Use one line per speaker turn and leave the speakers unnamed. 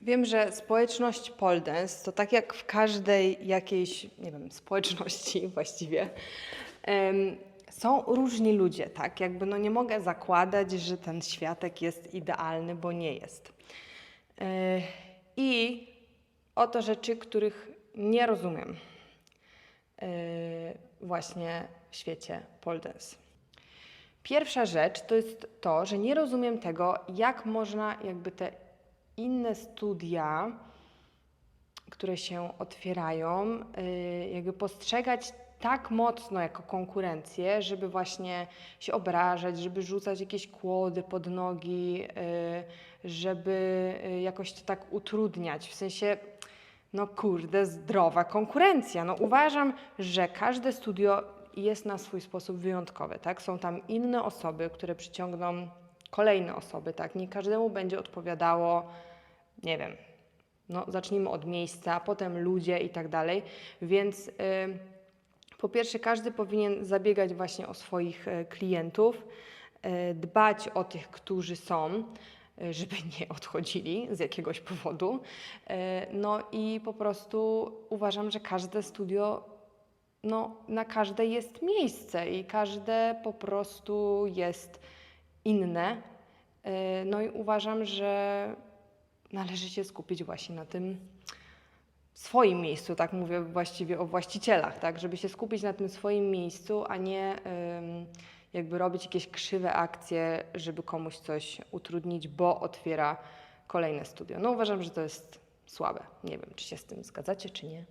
Wiem, że społeczność pole dance to tak jak w każdej jakiejś, nie wiem, społeczności właściwie, są różni ludzie, tak? Jakby no nie mogę zakładać, że ten światek jest idealny, bo nie jest. E, I oto rzeczy, których nie rozumiem e, właśnie w świecie pole dance. Pierwsza rzecz to jest to, że nie rozumiem tego, jak można jakby te inne studia, które się otwierają, y, jakby postrzegać tak mocno jako konkurencję, żeby właśnie się obrażać, żeby rzucać jakieś kłody pod nogi, y, żeby y, jakoś to tak utrudniać. W sensie, no kurde, zdrowa konkurencja. No uważam, że każde studio jest na swój sposób wyjątkowe, tak? Są tam inne osoby, które przyciągną kolejne osoby, tak? Nie każdemu będzie odpowiadało, nie wiem, no zacznijmy od miejsca, potem ludzie i tak dalej, więc y, po pierwsze każdy powinien zabiegać właśnie o swoich y, klientów, y, dbać o tych, którzy są, y, żeby nie odchodzili z jakiegoś powodu. Y, No i po prostu uważam, że każde studio no, na każde jest miejsce i każde po prostu jest inne. Yy, No i uważam, że należy się skupić właśnie na tym swoim miejscu, tak mówię właściwie o właścicielach, tak, żeby się skupić na tym swoim miejscu, a nie ym, jakby robić jakieś krzywe akcje, żeby komuś coś utrudnić, bo otwiera kolejne studio. No uważam, że to jest słabe. Nie wiem, czy się z tym zgadzacie, czy nie.